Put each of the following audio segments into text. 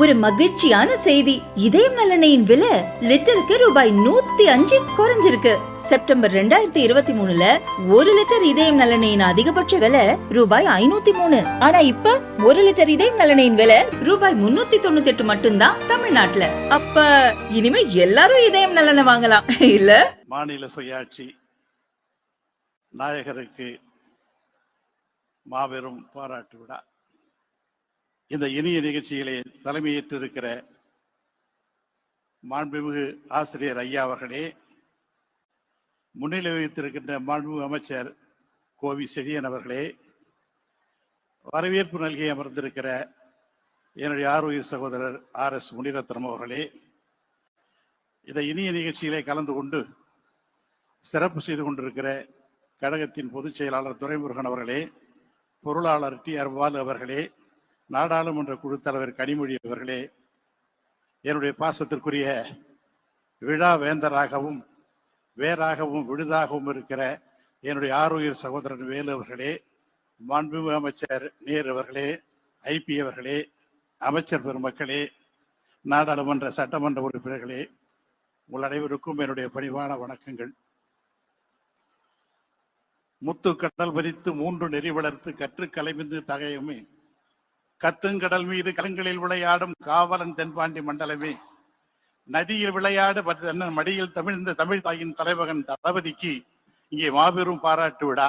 ஒரு மகிழ்ச்சியான செய்தி. இதயம் நலனையின் விலை லிட்டருக்கு ரூபாய் நூத்தி அஞ்சு குறைஞ்சிருக்கு. செப்டம்பர் ரெண்டாயிரத்தி இருபத்தி மூணுல ஒரு லிட்டர் இதயம் நலனையின் அதிகபட்ச விலை ரூபாய் ஐநூத்தி மூணு. ஆனா இப்ப ஒரு லிட்டர் இதயம் நலனையின் விலை ரூபாய் முன்னூத்தி தொண்ணூத்தி எட்டு மட்டும்தான் தமிழ்நாட்டுல. அப்ப இனிமே எல்லாரும் இதயம் நலனை வாங்கலாம். இல்ல? மாநில சுயாட்சி நாயகருக்கு மாபெரும் பாராட்டு விழா. இந்த இனிய நிகழ்ச்சிகளை தலைமையேற்றிருக்கிற மாண்புமிகு ஆசிரியர் ஐயா அவர்களே முன்னிலை வகித்திருக்கின்ற மாண்புமிகு அமைச்சர் கோவி செழியன் அவர்களே வரவேற்பு நல்கி அமர்ந்திருக்கிற என்னுடைய ஆரோக்கிய சகோதரர் ஆர் எஸ் முனிரத்னம் அவர்களே இந்த இனிய நிகழ்ச்சியிலே கலந்து கொண்டு சிறப்பு செய்து கொண்டிருக்கிற கழகத்தின் பொதுச் செயலாளர் துரைமுருகன் அவர்களே பொருளாளர் டி ஆர் பாலு அவர்களே நாடாளுமன்ற குழு தலைவர் கனிமொழி அவர்களே என்னுடைய பாசத்திற்குரிய விழா வேந்தராகவும் வேறாகவும் விடுதாகவும் இருக்கிற என்னுடைய ஆரோக்கிய சகோதரன் வேலு அவர்களே மாண்புமிகு அமைச்சர் நேரு அவர்களே ஐபி அவர்களே அமைச்சர் பெருமக்களே நாடாளுமன்ற சட்டமன்ற உறுப்பினர்களே உங்கள் அனைவருக்கும் என்னுடைய பணிவான வணக்கங்கள். முத்து கடல் பதித்து மூன்று நெறி வளர்த்து கற்று கலைமிந்து தகையுமே கத்துங்கடல் மீது கலங்களில் விளையாடும் காவலன் தென்பாண்டி மண்டலமே. நதியில் விளையாடு தென்னன் மடியில் தமிழ்ந்த தமிழ் தாயின் தலைமகன் தளபதிக்கு இங்கே மாபெரும் பாராட்டு விழா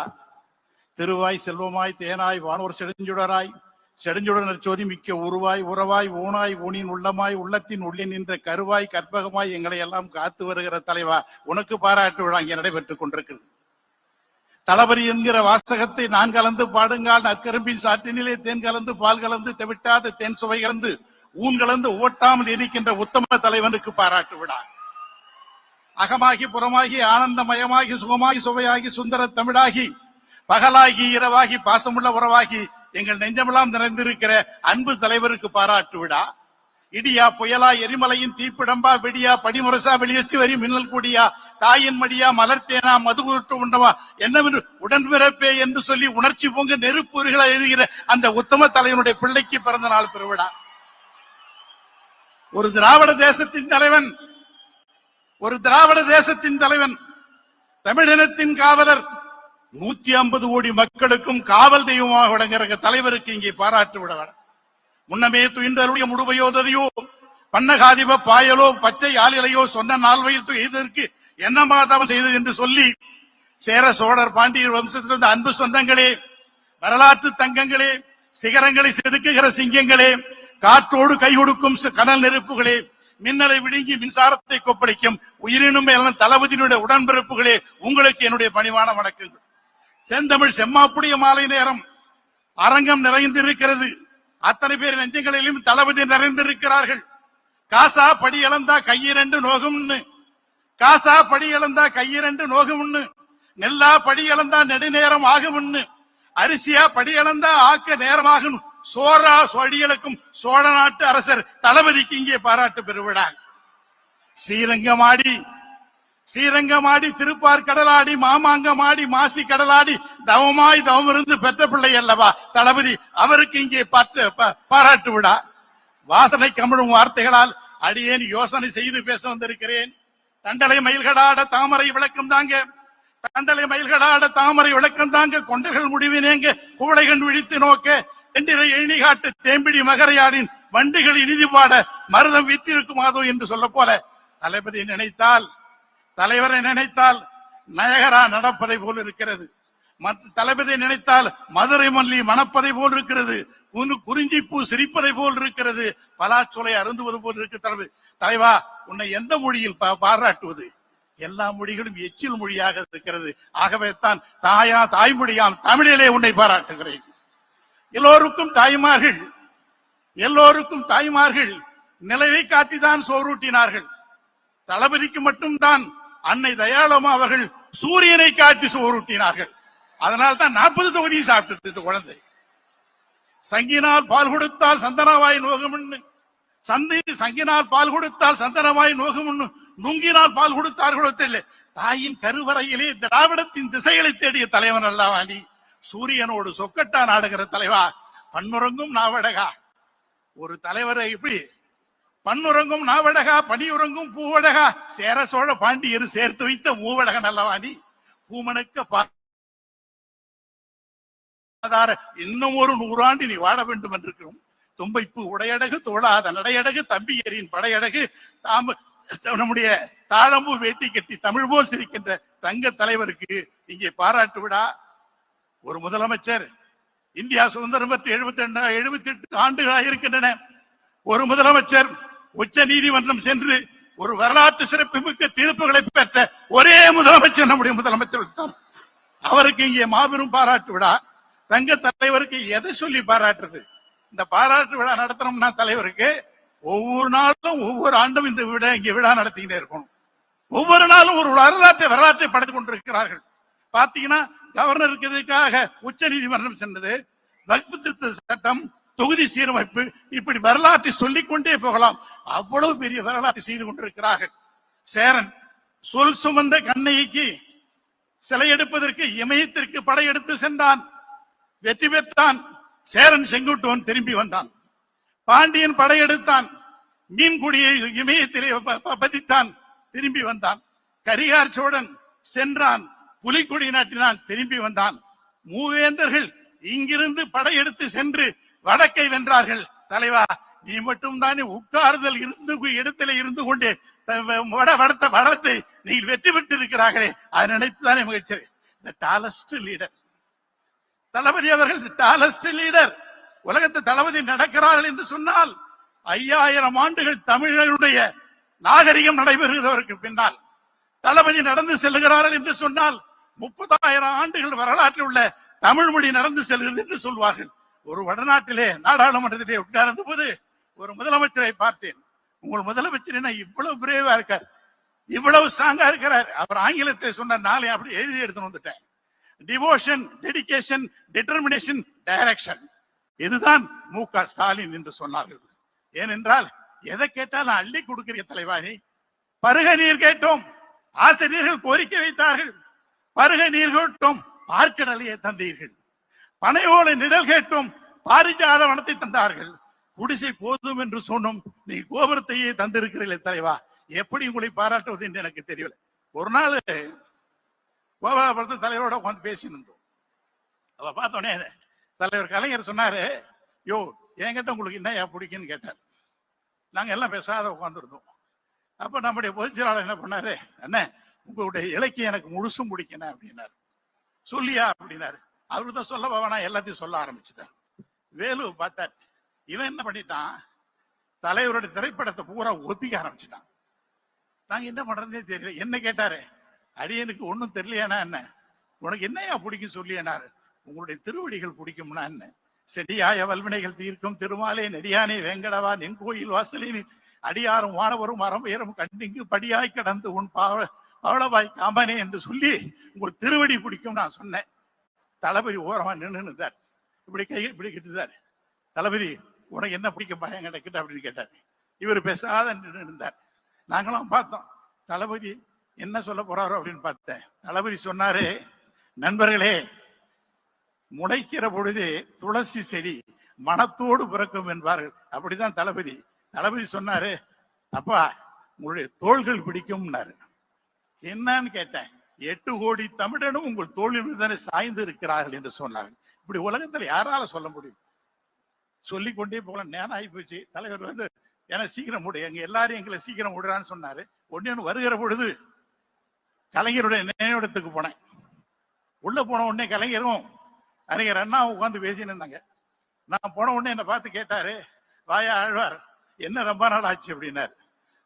திருவாய் செல்வமாய் தேனாய் வானோர் செடுஞ்சுடராய் செடுஞ்சுடனர் சோதி மிக்க உருவாய் உறவாய் ஊனாய் ஊனின் உள்ளமாய் உள்ளத்தின் உள்ளே நின்ற கருவாய் கற்பகமாய் எங்களை எல்லாம் காத்து வருகிற தலைவா உனக்கு பாராட்டு விழா இங்கே நடைபெற்றுக் கொண்டிருக்கிறது. தளபதி என்கிற வாசகத்தை நான் கலந்து பாடுங்கால் நற்கரும்பின் சாற்றினிலே தேன் கலந்து பால் கலந்து தெவிட்டாத தேன் சுவை கலந்து ஊன் கலந்து ஓட்டாமல் இருக்கின்ற உத்தம தலைவனுக்கு பாராட்டு விழா. அகமாகி புறமாகி ஆனந்தமயமாகி சுகமாகி சுவையாகி சுந்தர தமிழாகி பகலாகி இரவாகி பாசமுள்ள உறவாகி எங்கள் நெஞ்சமெல்லாம் நிறைந்திருக்கிற அன்பு தலைவருக்கு பாராட்டு விழா. இடியா புயலா எரிமலையின் தீப்பிடம்பா வெடியா படிமுரசா வெளியேச்சு வரி மின்னல் கூடியா தாயின் மடியா மலர்த்தேனா மதுகுட்டு உண்டவா என்னவென்று உடன்பிறப்பே என்று சொல்லி உணர்ச்சி பொங்க நெருப்புரிகளை எழுதுகிற அந்த உத்தம தலைவனுடைய பிள்ளைக்கு பிறந்த நாள் பெருவிழா ஒரு திராவிட தேசத்தின் தலைவன் ஒரு திராவிட தேசத்தின் தலைவன் தமிழினத்தின் காவலர் நூத்தி ஐம்பது கோடி மக்களுக்கும் காவல் தெய்வமாக விளங்குற தலைவருக்கு இங்கே பாராட்டு விட வேண்டும். முன்னமே துயின்றருடைய முடுவையோததையோ பன்னகாதிப பாயலோ பச்சை ஆளிலையோ சொன்ன நால்வையில் எய்ததற்கு என்ன தவம் செய்தது என்று சொல்லி சேர சோழர் பாண்டியர் வம்சத்திலிருந்து அன்பு சொந்தங்களே வரலாற்று தங்கங்களே சிகரங்களை செதுக்குகிற சிங்கங்களே காற்றோடு கை கொடுக்கும் கடல் நெருப்புகளே மின்னலை விழுங்கி மின்சாரத்தை கொப்பளிக்கும் உயிரினும் மேலான தளபதியினுடைய உடன்பிறப்புகளே உங்களுக்கு என்னுடைய பணிவான வணக்கங்கள். செந்தமிழ் செம்மாப்புடைய மாலை நேரம் அரங்கம் நிறைந்திருக்கிறது. அத்தனை பேர் நெஞ்சங்களிலும் தளபதி நிறைந்திருக்கிறார்கள். காசா படி இழந்தா கையிரண்டு நோகும்னு. காசா படி இழந்தா கையிரண்டு நோகும்னு. நெல்லா படி இழந்தா நெடுநேரம் ஆகும்னு. அரிசியா படி இழந்தா ஆக்க நேரமாகும். சோரா சொடிகளுக்கும் சோழ நாட்டு அரசர் தளபதிக்கு இங்கே பாராட்டு பெருவிழா ஸ்ரீரங்கமாடி ஸ்ரீரங்கமாடி திருப்பார் கடலாடி மாமாங்கமாடி மாசி கடலாடி தவமாய் தவமிருந்து பெற்ற பிள்ளை அல்லவா? தளபதி அவருக்கு இங்கே பார்த்து பாராட்டு விடா வாசனை கமிழும் வார்த்தைகளால் அடியேன் யோசனை செய்து பேச வந்திருக்கிறேன். தண்டலை மயில்களாட தாமரை விளக்கம் தாங்க. தண்டலை மயில்களாட தாமரை விளக்கம் தாங்க. கொண்டர்கள் முடிவினேங்க குவளைகள் விழித்து நோக்க. தெண்டிரை எண்ணி காட்டு தேம்பிடி மகரையாடின் வண்டிகள் இனிதி பாட மருதம் விற்றிருக்குமாதோ என்று சொல்ல போல. தளபதி நினைத்தால் தலைவரை நினைத்தால் நயகரா நடப்பதை போல் இருக்கிறது. தளபதி நினைத்தால் மதுரை மல்லி மணப்பதை போல் இருக்கிறது. உன்னு குறிஞ்சி பூ சிரிப்பதை போல் இருக்கிறது. பலாச்சொலை அருந்துவது போல் இருக்கு தலைவர் தலைவா உன்னை எந்த மொழியில் பாராட்டுவது? எல்லா மொழிகளும் எச்சில் மொழியாக இருக்கிறது. ஆகவே தான் தாயா தாய்மொழியாம் தமிழிலே உன்னை பாராட்டுகிறேன். எல்லோருக்கும் தாய்மார்கள் எல்லோருக்கும் தாய்மார்கள் நிலவை காட்டிதான் சோறூட்டினார்கள் தளபதிக்கு மட்டும்தான் அன்னை தயாளமா அவர்கள் சூரியனை காட்டி சோறூட்டினார்கள் அதனால் தான் நாற்பது தொகுதியும் சாப்பிட்டது இந்த குழந்தை. சங்கினால் பால் கொடுத்தால் சந்தனவாய் நோகம்னு சந்தை சங்கினால் பால் கொடுத்தால் சந்தனவாய் நோகம்னு நுங்கினால் பால் கொடுத்தார்களோ தெரியல. தாயின் கருவறையிலே திராவிடத்தின் திசைகளை தேடிய தலைவன் அல்லவா நீ? சூரியனோடு சொக்கட்டா நாடுகிற தலைவா? பன்முறங்கும் நாவடகா? ஒரு தலைவரை இப்படி பண்ணுறங்கும் நாவடகா பனியுறங்கும் பூவடகா. சேர சோழ பாண்டியர் சேர்த்து வைத்த மூவடக நல்லவாணி பூமணக்க பாதார இன்னும் ஒரு நூறாண்டு நீ வாழ வேண்டும் என்றிருக்கிறோம். தும்பைப்பு உடையடகு தோழாத நடையடகு தம்பியரின் படையடகு. தாம நம்முடைய தாழம்பு வேட்டி கட்டி தமிழ் போல் சிரிக்கின்ற தங்க தலைவருக்கு இங்கே பாராட்டு விடா. ஒரு முதலமைச்சர் இந்தியா சுதந்திரம் பெற்று எழுபத்தி ரெண்டு எழுபத்தி எட்டு ஆண்டுகளாக இருக்கின்றன ஒரு முதலமைச்சர் உச்ச நீதிமன்றம் சென்று ஒரு வரலாற்று சிறப்புமிக்க தீர்ப்புகளை பெற்ற ஒரே முதலமைச்சர் நம்முடைய முதலமைச்சர் தான். அவருக்கு இங்கே மாபெரும் பாராட்டு விழா. தங்க தலைவருக்கு எதை சொல்லி பாராட்டுறது? இந்த பாராட்டு விழா நடத்தணும்னா தலைவருக்கு ஒவ்வொரு நாளும் ஒவ்வொரு ஆண்டும் இந்த விழா இங்கே விழா நடத்திக்கிட்டே இருக்கணும். ஒவ்வொரு நாளும் ஒரு வரலாற்றை வரலாற்றை படைத்துக் கொண்டிருக்கிறார்கள். பாத்தீங்கன்னா கவர்னருக்கு இதுக்காக உச்ச நீதிமன்றம் சென்றது. வகுப்பு திருத்த சட்டம் தொகுதி சீரமைப்பு இப்படி வரலாற்றை சொல்லிக் கொண்டே போகலாம். அவ்வளவு பெரிய வரலாற்றை செய்து கொண்டிருக்கிறார்கள். சேரன் சொல் சுமந்த கண்ணைக்கு சிலை எடுப்பதற்கு இமயத்திற்கு படையெடுத்து சென்றான். வெற்றி பெற்றான். சேரன் செங்குட்டுவன் திரும்பி வந்தான். பாண்டியன் படையெடுத்தான் மீன்குடியை இமயத்திலே பதித்தான். திரும்பி வந்தான். கரிகார் சோழன் சென்றான். புலிக்குடி நாட்டினான் திரும்பி வந்தான். மூவேந்தர்கள் இங்கிருந்து படையெடுத்து சென்று வடக்கை வென்றார்கள். தலைவா நீ மட்டும் தானே உட்கார்தல் இருந்து இடத்திலே இருந்து கொண்டு வட வடத்த வடத்தை நீங்கள் வெற்றி பெற்று இருக்கிறார்களே அதை நினைத்துதானே மகிழ்ச்சி இந்த டாலஸ்ட் லீடர் தளபதி அவர்கள் டாலஸ்ட் லீடர் உலகத்து தளபதி நடக்கிறார்கள் என்று சொன்னால் ஐயாயிரம் ஆண்டுகள் தமிழருடைய நாகரிகம் நடைபெறுவதற்கு பின்னால் தளபதி நடந்து செல்லுகிறார்கள் என்று சொன்னால் முப்பதாயிரம் ஆண்டுகள் வரலாற்றில் உள்ள தமிழ் மொழி நடந்து செல்கிறது என்று சொல்வார்கள். ஒரு வடநாட்டிலே நாடாளுமன்றத்திலே உட்கார்ந்த போது ஒரு முதலமைச்சரை பார்த்தேன். உங்கள் முதலமைச்சர் என்ன இவ்வளவு பிரேவா இருக்கார். இவ்வளவு ஸ்ட்ராங்கா இருக்கிறார். அவர் ஆங்கிலத்தை சொன்ன நாளை அப்படி எழுதி எடுத்து வந்துட்டேன். டிவோஷன் டெடிகேஷன் டிட்டர்மினேஷன் டைரக்ஷன் இதுதான் மு க ஸ்டாலின் என்று சொன்னார்கள். ஏனென்றால் எதை கேட்டாலும் அள்ளி கொடுக்கிற தலைவாணி. பருக நீர் கேட்டோம். ஆசிரியர்கள் கோரிக்கை வைத்தார்கள். பருக நீர் கேட்டோம். பார்க்கடலையே தந்தீர்கள். பனையோலை நிழல் கேட்டும் பாரிஜாத வனத்தை தந்தார்கள். குடிசை போதும் என்று சொன்னும் நீ கோபுரத்தையே தந்திருக்கிறீர்களே தலைவா. எப்படி உங்களை பாராட்டுவது என்று எனக்கு தெரியல ஒரு நாள் கோபாலபுரத்து தலைவரோட உட்காந்து பேசிட்டு இருந்தோம். அவ பார்த்தோன்னே தலைவர் கலைஞர் சொன்னாரு யோ என்கிட்ட உங்களுக்கு என்ன பிடிக்குன்னு கேட்டார். நாங்கள் எல்லாம் பேசாத உட்காந்துருந்தோம் அப்ப நம்முடைய பொதுச்செயலாளர் என்ன பண்ணாரு அண்ணே உங்களுடைய இலக்கியம் எனக்கு முழுசும் பிடிக்கணும் அப்படின்னாரு. சொல்லியா அப்படின்னாரு. அவரு தான் சொல்ல வேணா எல்லாத்தையும் சொல்ல ஆரம்பிச்சுட்டார். வேலு பார்த்தார். இவன் என்ன பண்ணிட்டான்? தலைவருடைய திரைப்படத்தை பூரா ஒத்திக்க ஆரம்பிச்சிட்டான். நாங்க என்ன பண்றதே தெரியல. என்ன கேட்டாரு? அடியனுக்கு ஒன்றும் தெரியலையானா என்ன? உனக்கு என்னையா பிடிக்கும் சொல்லியனாரு. உங்களுடைய திருவடிகள் பிடிக்கும்னா என்ன? செடியாய வல்வினைகள் தீர்க்கும் திருமாலே நெடியானே வேங்கடவா நின் கோயில் வாசலின் அடியாரும் வானவரும் மரம்பெயரும் கண்டிங்கு படியாய் கடந்து உன் பாவ பவளவாய் காமனே என்று சொல்லி உங்கள் திருவடி பிடிக்கும் நான் சொன்னேன். தளபதி ஓரமா நின்று இப்படி கை இப்படி கிட்டுதார் தளபதி உனக்கு என்ன பிடிக்கும் பயம் கிட்ட அப்படின்னு கேட்டார். இவர் பேசாத நின்று இருந்தார் நாங்களும் பார்த்தோம். தளபதி என்ன சொல்ல போறாரோ அப்படின்னு பார்த்தேன். தளபதி சொன்னாரு நண்பர்களே முளைக்கிற பொழுது துளசி செடி மனத்தோடு பிறக்கும் என்பார்கள். அப்படிதான் தளபதி. தளபதி சொன்னாரு அப்பா உங்களுடைய தோள்கள் பிடிக்கும்னாரு. என்னன்னு கேட்டேன். எட்டு கோடி தமிழனும் உங்கள் தோழில் தானே சாய்ந்து இருக்கிறார்கள் என்று சொன்னார்கள் இப்படி உலகத்துல யாரால சொல்ல முடியும்? சொல்லி கொண்டே போகலாம். நேரம் ஆகி போச்சு. தலைவர் வந்து ஏன்னா சீக்கிரம் முடி. எங்க எல்லாரும் எங்களை சீக்கிரம் விடுறான்னு சொன்னாரு. ஒன்னு வருகிற பொழுது கலைஞருடைய நினைவிடத்துக்கு போனேன். உள்ள போன உடனே கலைஞரும் அறிஞர் அண்ணா உட்காந்து பேசின்னு இருந்தாங்க. நான் போன உடனே என்னை பார்த்து கேட்டாரு வாயா ஆழ்வார் என்ன ரொம்ப நாள் ஆச்சு? அப்படின்னாரு.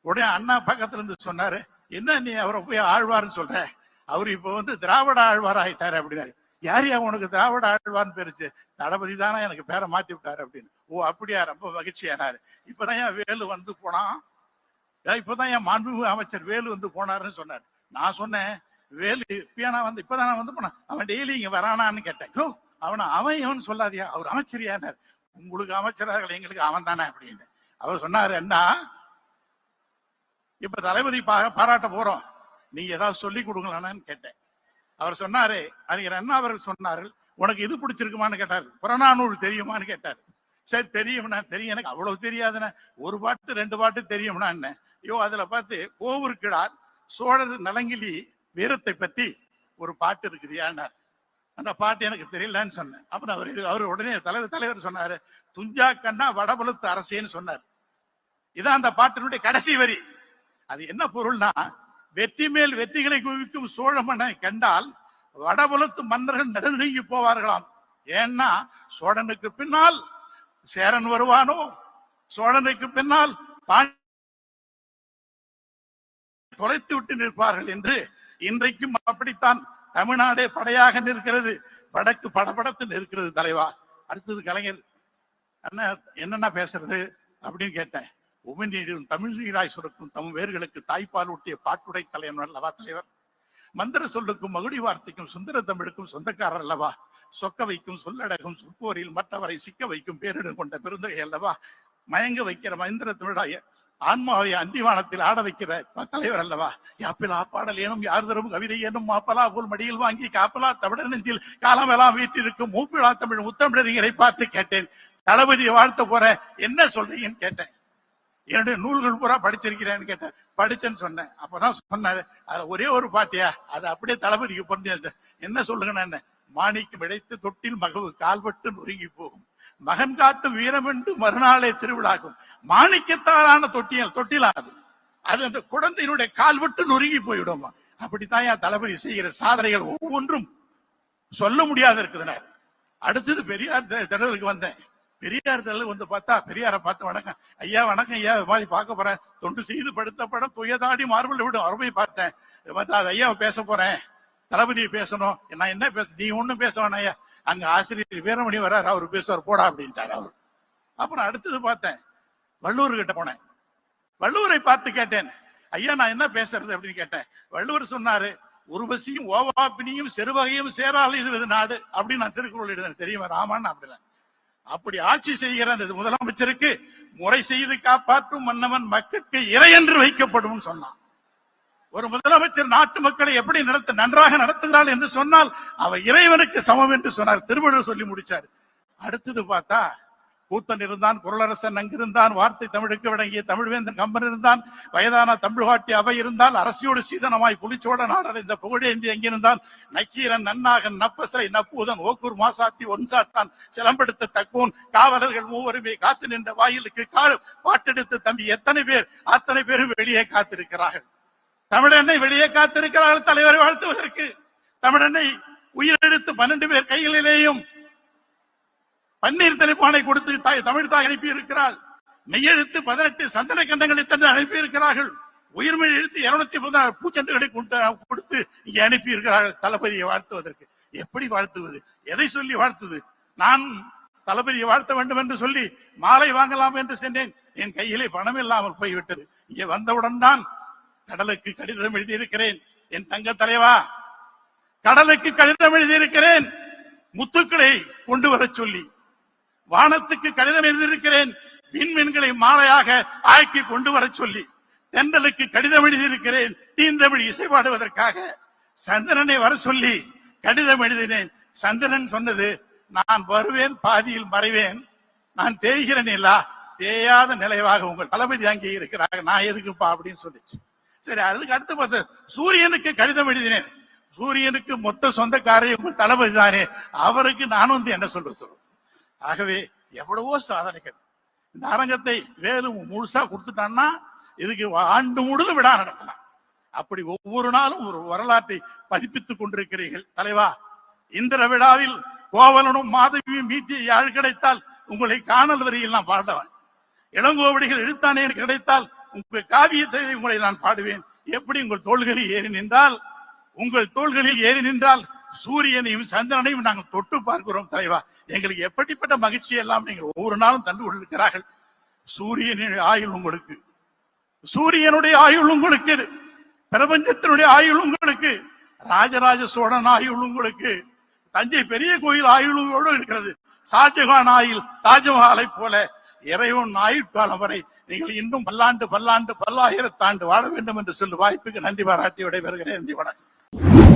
உடனே அண்ணா பக்கத்துல இருந்து சொன்னாரு என்ன நீ அவரை போய் ஆழ்வார்னு சொல்ற? அவர் இப்ப வந்து திராவிட ஆழ்வார் ஆயிட்டாரு அப்படின்னாரு. யார் யா உனக்கு திராவிட ஆழ்வார்னு பேருச்சு தளபதி தானே எனக்கு பேரை மாத்தி விட்டாரு அப்படின்னு. ஓ அப்படியா ரொம்ப மகிழ்ச்சியானாரு. இப்பதான் என் வேலு வந்து போனான் ஏன் இப்பதான் என் மாண்புமிகு அமைச்சர் வேலு வந்து போனாருன்னு சொன்னார். நான் சொன்னேன் வேலு இப்பயானா வந்து இப்பதான் வந்து போனான் அவன் டெய்லி இங்க வரானான்னு கேட்டேன். யோ அவனை அவன் இவன் சொல்லாதியா? அவர் அமைச்சரியானார். உங்களுக்கு அமைச்சராக எங்களுக்கு அவன் தானே அப்படின்னு. அவர் சொன்னாரு என்ன இப்ப தளபதி பாராட்ட போறோம். நீங்க ஏதாவது சொல்லி கொடுங்களானு கேட்டேன். அவர் சொன்னாரு அறிஞர் அண்ணா அவர்கள் சொன்னார்கள் உனக்கு இது பிடிச்சிருக்குமான்னு கேட்டார். புறநானூல் தெரியுமான்னு கேட்டார். சரி தெரியும்ண்ணா தெரியும். எனக்கு அவ்வளவு தெரியாதுண்ணே. ஒரு பாட்டு ரெண்டு பாட்டு தெரியும்னா என்ன? ஐயோ அதுல பார்த்து கோவூர்கிழார் சோழர் நலங்கிலி வீரத்தை பற்றி ஒரு பாட்டு இருக்குது ஏன்னார் அந்த பாட்டு எனக்கு தெரியலன்னு சொன்னேன். அப்புறம் அவர் அவர் உடனே தலைவர் தலைவர் சொன்னாரு துஞ்சா கண்ணா வடபுலத்து அரசேன்னு சொன்னார். இதான் அந்த பாட்டினுடைய கடைசி வரி. அது என்ன பொருள்னா வெற்றி மேல் வெற்றிகளை குவிக்கும் சோழ மன்னனை கண்டால் வடபுலத்து மன்னர்கள் நடுநடுங்கி போவார்களாம். ஏன்னா சோழனுக்கு பின்னால் சேரன் வருவானோ? சோழனுக்கு பின்னால் பாண்டி தொலைத்து விட்டு நிற்பார்கள் என்று இன்றைக்கும் அப்படித்தான் தமிழ்நாடே படையாக நிற்கிறது. வடக்கு படபடத்து நிற்கிறது தலைவா. அடுத்தது கலைஞர். என்ன என்னென்ன பேசுறது? அப்படின்னு கேட்டேன். உமிநீரும் தமிழ் நீராய் சுரக்கும் தம் வேர்களுக்கு தாய்ப்பால் ஊட்டிய பாட்டுடை தலைவன் அல்லவா தலைவர்? மந்திர சொல்லுக்கும் மகுடி வார்த்தைக்கும் சுந்தர தமிழுக்கும் சொந்தக்காரர் அல்லவா? சொக்க வைக்கும் சொல்லடகும் சொற்போரில் மற்றவரை சிக்க வைக்கும் பேரிடம் கொண்ட பெருந்தகை அல்லவா? மயங்க வைக்கிற மந்திர தமிழாய ஆன்மாவை அந்திவானத்தில் ஆட வைக்கிற தலைவர் அல்லவா? யாப்பிலா பாடல் ஏனும் யார் தரும் கவிதை ஏனும் மாப்பலா போல் மடியில் வாங்கி காப்பலா தமிழர் நெஞ்சில் காலமெல்லாம் வீட்டிற்கும் மூப்பிழா தமிழ் முத்தமிழறிஞரை பார்த்து கேட்டேன். தளபதியை வாழ்த்த போற என்ன சொல்றீங்கன்னு கேட்டேன். என்னுடைய நூல்கள் பூரா படிச்சிருக்கிறேன்னு கேட்டேன். படிச்சேன்னு சொன்னேன். அப்பதான் சொன்னாரு அதுல ஒரே ஒரு பாட்டியா? அது அப்படியே தளபதிக்கு பொருந்தி என்ன சொல்லுங்க என்ன? மாணிக்கம் இழைத்து தொட்டில் மகவு கால்பட்டு நொறுங்கி போகும். மகன் காட்டும் வீரம் என்று மறுநாளே திருவிழாக்கும் மாணிக்கத்தாலான தொட்டியல் தொட்டிலாது அது? அந்த குழந்தையினுடைய கால்பட்டு நொறுங்கி போயிடுமா? அப்படித்தான் என் தளபதி செய்கிற சாதனைகள் ஒவ்வொன்றும் சொல்ல முடியாத இருக்குதுனர் அடுத்தது பெரியார் திடலுக்கு வந்தேன். பெரியார் திடலுக்கு வந்து பார்த்தா பெரியாரை பார்த்து வணக்கம். ஐயா வணக்கம் ஐயா இது மாதிரி பார்க்க போறேன். தொண்டு செய்து படுத்த படம் துயதாடி மார்பிள் விடும் அருமை பார்த்தேன். இது பார்த்தா அது ஐயாவை பேச போறேன். தளபதியை பேசணும். நான் என்ன பேச நீ ஒண்ணும் பேச ஐயா. அங்க ஆசிரியர் வீரமணி வர்றாரு அவர் பேசுவார் போடா அப்படின்ட்டார் அவர். அப்புறம் அடுத்தது பார்த்தேன். வள்ளூர் கிட்ட போனேன். வள்ளுவரை பார்த்து கேட்டேன். ஐயா நான் என்ன பேசுறது அப்படின்னு கேட்டேன். வள்ளுவர் சொன்னாரு உருவசியும் ஓவாப்பினியும் செருவகையும் சேரால் இது நாடு. அப்படின்னு நான் திருக்குறள் எழுதினேன். தெரியுமா? ராமான்னு அப்படின்னா அப்படி ஆட்சி செய்கிற அந்த முதலமைச்சருக்கு முறை செய்து காப்பாற்றும் மன்னவன் மக்களுக்கு இறை என்று வைக்கப்படும் சொன்னான். ஒரு முதலமைச்சர் நாட்டு மக்களை எப்படி நடத்த நன்றாக நடத்துகிறாள் என்று சொன்னால் அவர் இறைவனுக்கு சமம் என்று சொன்னார். திருவள்ளுவர் சொல்லி முடிச்சார். அடுத்தது பார்த்தா கூத்தன் இருந்தான் குரலரசன் அங்கிருந்தான் வார்த்தை தமிழுக்கு விளங்கிய தமிழ்வேந்தன் கம்பன் இருந்தான் வயதான தமிழ்காட்டி அவை இருந்தால் அரசியோடு சீதனமாய் புலிச்சோட நாடடைந்த புகழேந்தி எங்கிருந்தான் நக்கீரன் நன்னாகன் நப்பசரை நப்பூதன் ஓக்கூர் மாசாத்தி ஒன்சாத்தான் சிலம்பெடுத்த தக்கோன் காவலர்கள் மூவருமே காத்து நின்ற வாயிலுக்கு கால் பாட்டெடுத்த தம்பி எத்தனை பேர் அத்தனை பேரும் வெளியே காத்திருக்கிறார்கள். தமிழனை வெளியே காத்திருக்கிறார்கள் தலைவரை வாழ்த்துவதற்கு. தமிழனை உயிரெடுத்து பன்னெண்டு பேர் கைகளிலேயும் பன்னீர் தெளிப்பானை கொடுத்து தாய் தமிழ் தாய் அனுப்பி இருக்கிறாள் மெய்யெழுத்து பதினெட்டு சந்தன கண்டங்களை தந்து அனுப்பி இருக்கிறார்கள் உயிர்மெய் எழுத்து இருநூத்தி பதினாறு பூச்செண்டுகளை கொண்டு கொடுத்து இங்கே அனுப்பி இருக்கிறார்கள் தளபதியை வாழ்த்துவதற்கு. எப்படி வாழ்த்துவது? எதை சொல்லி வாழ்த்துவது நான் தளபதியை வாழ்த்த வேண்டும் என்று சொல்லி மாலை வாங்கலாம் என்று சென்றேன் என் கையிலே பணம் இல்லாமல் போய்விட்டது. இங்கே வந்தவுடன் தான் கடலுக்கு கடிதம் எழுதியிருக்கிறேன். என் தங்க தலைவா கடலுக்கு கடிதம் எழுதியிருக்கிறேன். முத்துக்களை கொண்டு வரச் சொல்லி. வானத்துக்கு கடிதம் எழுதியிருக்கிறேன். விண்மீன்களை மாலையாக ஆக்கி கொண்டு வரச் சொல்லி தென்றலுக்கு கடிதம் எழுதியிருக்கிறேன். தீந்தமிழ் இசை பாடுவதற்காக சந்திரனை வர சொல்லி கடிதம் எழுதினேன். சந்திரன் சொன்னது நான் வருவேன் பாதியில் மறைவேன். நான் தேய்கிறேன் இல்லா தேயாத நிலைவாக உங்கள் தளபதி அங்கே இருக்கிறாங்க நான் எதுக்குப்பா? அப்படின்னு சொல்லிச்சு. சரி அதுக்கு அடுத்து பார்த்து சூரியனுக்கு கடிதம் எழுதினேன். சூரியனுக்கு மொத்த சொந்தக்காரே உங்கள் தளபதி தானே. அவருக்கு நானும் வந்து என்ன சொல்ல சொல்லுவேன் ஆகவே எவ்வளவோ சாதனைகள். இந்த அரங்கத்தை வேலு முழுசா கொடுத்துட்டான்னா இதுக்கு ஆண்டு முழுது விழா நடத்தலாம் அப்படி ஒவ்வொரு நாளும் ஒரு வரலாற்றை பதிப்பித்துக் கொண்டிருக்கிறீர்கள். தலைவா இந்திர விழாவில் கோவலனும் மாதவியும் மீட்டிய யாழ் கிடைத்தால் உங்களை காணல் வரியில் நான் பாடுவேன் இளங்கோவடிகள் எழுத்தானே எனக்கு கிடைத்தால் உங்கள் காவியத்தை உங்களை நான் பாடுவேன். எப்படி உங்கள் தோள்களில் ஏறி நின்றால் உங்கள் தோள்களில் ஏறி நின்றால் சூரியனையும் சந்திரனையும் நாங்கள் தொட்டு பார்க்கிறோம் தலைவா. எங்களுக்கு எப்படிப்பட்ட மகிழ்ச்சி எல்லாம் நீங்கள் ஒவ்வொரு நாளும் தந்து கொண்டிருக்கிறார்கள். சூரியனின் ஆயுள் உங்களுக்கு. சூரியனுடைய ஆயுள் உங்களுக்கு. பிரபஞ்சத்தினுடைய ஆயுள் உங்களுக்கு. ராஜராஜ சோழன் ஆயுள் உங்களுக்கு. தஞ்சை பெரிய கோயில் ஆயுளோடு இருக்கிறது. ஷாஜகான் ஆயுள் தாஜ்மஹாலை போல இறைவன் ஆயுட்காலம் வரை நீங்கள் இன்னும் பல்லாண்டு பல்லாண்டு பல்லாயிரத்தாண்டு வாழ வேண்டும் என்று சொல்லும் வாய்ப்புக்கு நன்றி பாராட்டி விடைபெறுகிறேன். நன்றி வணக்கம்.